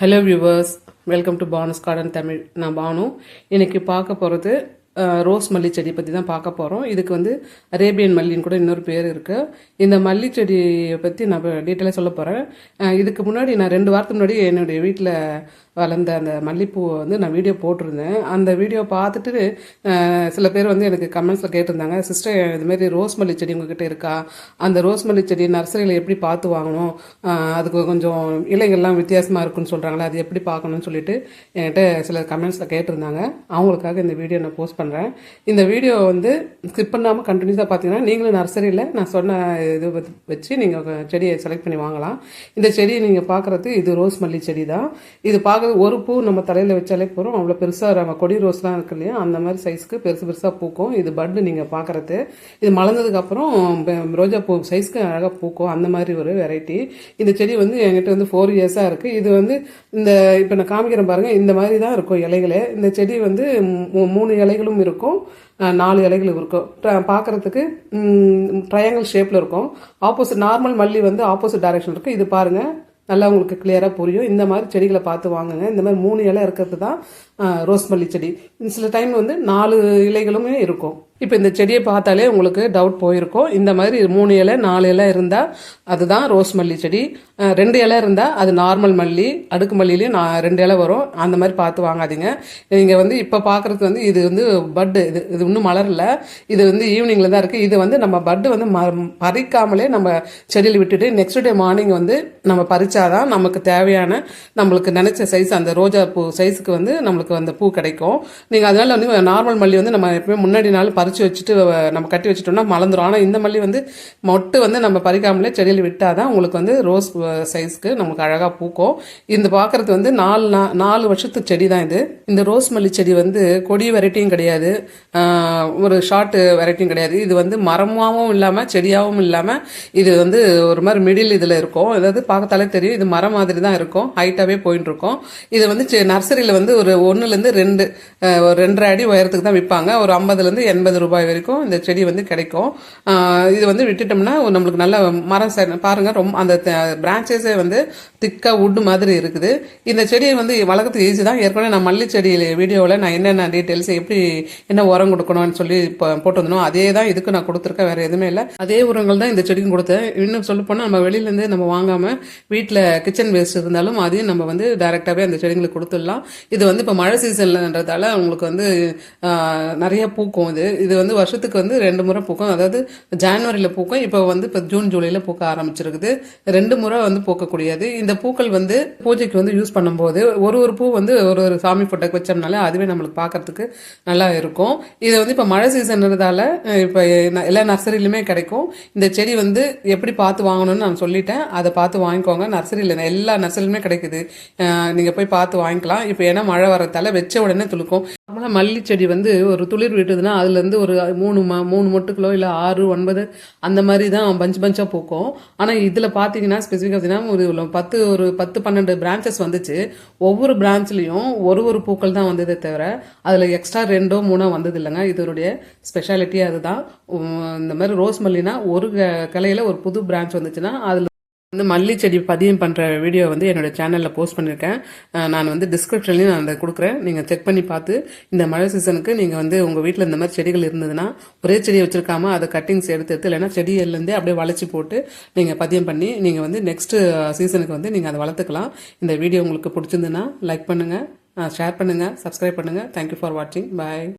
Hello viewers welcome to Banu's garden Tamil நான் பானு. இன்னைக்கு பார்க்க போகிறது ரோஸ் மல்லி செடி பற்றி தான் பார்க்க போகிறோம் இதுக்கு வந்து அரேபியன் மல்லின்னு கூட இன்னொரு பேர் இருக்குது இந்த மல்லி செடியை பற்றி நான் டீட்டெயிலாக சொல்ல போகிறேன் இதுக்கு முன்னாடி நான் ரெண்டு வாரத்துக்கு முன்னாடி என்னுடைய வீட்டில் வளர்ந்த அந்த மல்லிப்பூவை வந்து நான் வீடியோ போட்டிருந்தேன். அந்த வீடியோ பார்த்துட்டு சில பேர் வந்து எனக்கு கமெண்ட்ஸில் கேட்டிருந்தாங்க சிஸ்டர் இதுமாரி ரோஸ் மல்லி செடி உங்ககிட்ட இருக்கா? அந்த ரோஸ் மல்லி செடி நர்சரியில் எப்படி பார்த்து வாங்கணும்? அதுக்கு கொஞ்சம் இலைகள்லாம் வித்தியாசமாக இருக்குன்னு சொல்கிறாங்களே அது எப்படி பார்க்கணும்னு சொல்லிட்டு என்கிட்ட சில கமெண்ட்ஸில் கேட்டிருந்தாங்க. அவங்களுக்காக இந்த வீடியோ நான் போஸ்ட் பண்ண பண்ணுறேன் இந்த வீடியோ வந்து ஸ்கிப் பண்ணாமல் கண்டினியூஸாக பார்த்தீங்கன்னா நீங்களும் நர்சரியில் நான் சொன்ன இது வச்சு- நீங்கள் செடியை செலக்ட் பண்ணி வாங்கலாம். இந்த செடியை நீங்கள் பார்க்குறது இது ரோஸ் மல்லி செடி தான். இது பார்க்குறது ஒரு பூ நம்ம தலையில் வச்சாலே போகிறோம் அவ்வளோ பெருசாக நம்ம கொடி ரோஸ்லாம் இருக்கு இல்லையா அந்த மாதிரி சைஸ்க்கு பெருசு பெருசாக பூக்கும். இது பட்டு நீங்கள் பார்க்குறது. இது மலர்ந்ததுக்கப்புறம் ரோஜா பூ சைஸ்க்கு அழகாக பூக்கும். அந்த மாதிரி ஒரு வெரைட்டி இந்த செடி வந்து என்கிட்ட வந்து ஃபோர் இயர்ஸாக இருக்குது இது வந்து இந்த இப்போ நான் காமிக்கிறேன் பாருங்கள் இந்த மாதிரி தான் இருக்கும் இலைகளே. இந்த செடி வந்து மூ- மூணு இலைகளும் இருக்கும். நாலு இலைகள் இருக்கும். ட்ர- ட்ரையாங்கிள் ஷேப்பில் இருக்கும். ஆப்போசிட் நார்மல் மல்லி வந்து ஆப்போசிட் டைரக்ஷன் இருக்கும். இது பாருங்கள் நல்லா உங்களுக்கு கிளியராக புரியும். இந்த மாதிரி செடிகளை பார்த்து வாங்குங்க. இந்த மாதிரி மூணு இலை இருக்கிறது தான் ரோஸ் மல்லி செடி. சில டைம் வந்து நாலு இலைகளுமே இருக்கும். இப்போ இந்த செடியை பார்த்தாலே உங்களுக்கு டவுட் போயிருக்கும். இந்த மாதிரி மூணு இலை நாலு இலை இருந்தால் அதுதான் ரோஸ் மல்லி செடி ரெண்டு இலை இருந்தால் அது நார்மல் மல்லி அடுக்கு மல்லிலையும் நான் ரெண்டு இலை வரும். அந்த மாதிரி பார்த்து வாங்காதீங்க. நீங்கள் வந்து இப்போ பார்க்குறது வந்து இது வந்து பட்டு இது இது இன்னும் மலரல. இது வந்து ஈவினிங்கில் தான் இருக்குது இது வந்து நம்ம பட்டு வந்து ம பறிக்காமலே நம்ம செடியில் விட்டுட்டு நெக்ஸ்ட் டே மார்னிங் வந்து நம்ம பறிச்சாதான் நமக்கு தேவையான நம்மளுக்கு நினச்ச சைஸ் அந்த ரோஜா பூ சைஸுக்கு வந்து நம்மளுக்கு அந்த பூ கிடைக்கும். நீங்கள் அதனால் வந்து நார்மல் மல்லி வந்து நம்ம எப்பவுமே முன்னாடி நாள் பறித்து வச்சுட்டு நம்ம கட்டி வச்சுட்டோம்னா மலர்ந்துடும் ஆனால் இந்த மல்லி வந்து மொட்டு வந்து நம்ம பறிக்காமலே செடியில் விட்டால் தான் உங்களுக்கு வந்து ரோஸ் சைஸ்க்கு நமக்கு அழகாக பூக்கும். இந்த பார்க்குறது வந்து நாலு நா- நாலு வருஷத்து செடி தான் இது. இந்த ரோஸ் மல்லி செடி வந்து கொடி வெரைட்டியும் கிடையாது. ஒரு ஷார்ட் வெரைட்டியும் கிடையாது. இது வந்து மரமாகவும் இல்லாமல் செடியாகவும் இல்லாமல் இது வந்து ஒரு மாதிரி மிடில் இதில் இருக்கும். அதாவது பார்க்கத்தாலே தெரியும் இது மரம் மாதிரி தான் இருக்கும். ஹைட்டாகவே போயின்னு இருக்கும் இது வந்து நர்சரியில் வந்து ஒரு ஒன்றுலேருந்து ரெண்டு ஒரு ரெண்டரை அடி உயரத்துக்கு தான் விற்பாங்க ஒரு ஐம்பதுலேருந்து எண்பது ரூபாய் வரைக்கும் இந்த செடி வந்து கிடைக்கும். இது வந்து விட்டுட்டோம்னா நம்மளுக்கு நல்ல மரம் பாருங்கள் ரொம்ப அந்த பிரான்ச்சஸே வந்து திக்காக உட்டு மாதிரி இருக்குது. இந்த செடியை வந்து வளர்க்கறதுக்கு ஈஸி தான். ஏற்கனவே நான் மல்லி செடியில் வீடியோவில் நான் என்னென்ன டீட்டெயில்ஸ் எப்படி என்ன உரம் கொடுக்கணும்னு சொல்லி இப்போ போட்டிருந்தோம் அதே தான் இதுக்கு நான் கொடுத்துருக்கேன். வேறு எதுவுமே இல்லை. அதே உரங்கள் தான் இந்த செடிக்கும் கொடுத்தேன். இன்னும் சொல்ல போனால் நம்ம வெளியிலேருந்து நம்ம வாங்காமல் வீட்டில் கிச்சன் வேஸ்ட் இருந்தாலும் அதையும் நம்ம வந்து டைரெக்டாகவே அந்த செடிங்களுக்கு கொடுத்துடலாம். இது வந்து இப்போ மழை சீசனில்ன்றதால உங்களுக்கு வந்து நிறைய பூக்கும் இது. இது வந்து வருஷத்துக்கு வந்து ரெண்டு முறை பூக்கும். அதாவது ஜான்வரியில் பூக்கும். இப்போ வந்து இப்போ ஜூன் ஜூலையில் பூக்க ஆரம்பிச்சிருக்குது. ரெண்டு முறை வந்து பூக்கக்கூடியது. இந்த பூக்கள் வந்து பூஜைக்கு வந்து யூஸ் பண்ணும்போது ஒரு ஒரு பூ வந்து ஒரு ஒரு சாமி ஃபோட்டோக்கு வச்சோம்னாலே அதுவே நம்மளுக்கு பார்க்கறதுக்கு நல்லா இருக்கும். இது வந்து இப்போ மழை சீசன்றதால இப்போ எல்லா நர்சரியிலுமே கிடைக்கும். இந்த செடி வந்து எப்படி பார்த்து வாங்கணும்னு நான் சொல்லிட்டேன். அதை பார்த்து வாங்கிக்கோங்க. நர்சரியில் எல்லா நர்சரியிலுமே கிடைக்குது. நீங்கள் போய் பார்த்து வாங்கிக்கலாம். இப்போ ஏன்னா மழை வரத்தால வச்ச உடனே துளுக்கும். நார்மலாக மல்லி செடி வந்து ஒரு துளிர் விட்டுதுன்னா அதுலேருந்து ஒரு மூணு ம மூணு மொட்டுக்களோ இல்லை ஆறு ஒன்பது அந்த மாதிரி தான் பஞ்ச் பஞ்சாக பூக்கும். ஆனால் இதில் பார்த்தீங்கன்னா ஸ்பெசிஃபிக்காக பார்த்தீங்கன்னா ஒரு பத்து ஒரு பத்து பன்னெண்டு பிரான்ச்சஸ் வந்துச்சு. ஒவ்வொரு பிரான்ச்லேயும் ஒரு ஒரு பூக்கள் தான் வந்ததே தவிர அதில் எக்ஸ்ட்ரா ரெண்டோ மூணோ வந்தது இல்லைங்க. இதனுடைய ஸ்பெஷாலிட்டி அதுதான். இந்த மாதிரி ரோஸ் மல்லினா ஒரு க- ஒரு புது பிரான்ச் வந்துச்சுன்னா அதில் வந்து மல்லி செடி பதியம் பண்ணுற வீடியோ வந்து என்னோட சேனலில் போஸ்ட் பண்ணியிருக்கேன் நான் வந்து டிஸ்கிரிப்ஷன்லேயும் நான் அதை கொடுக்குறேன். நீங்கள் செக் பண்ணி பார்த்து இந்த மழை சீசனுக்கு நீங்கள் வந்து உங்கள் வீட்டில் இந்த மாதிரி செடிகள் இருந்ததுன்னா ஒரே செடியை வச்சுருக்காம அதை கட்டிங்ஸ் எடுத்து எடுத்து இல்லைன்னா செடியிலேருந்தே அப்படியே வளைச்சி போட்டு நீங்கள் பதியம் பண்ணி நீங்கள் வந்து நெக்ஸ்ட்டு சீசனுக்கு வந்து நீங்கள் அதை வளர்த்துக்கலாம். இந்த வீடியோ உங்களுக்கு பிடிச்சிருந்துன்னா லைக் பண்ணுங்கள் ஷேர் பண்ணுங்கள் சப்ஸ்கிரைப் பண்ணுங்கள் தேங்க்யூ ஃபார் வாட்சிங் பாய்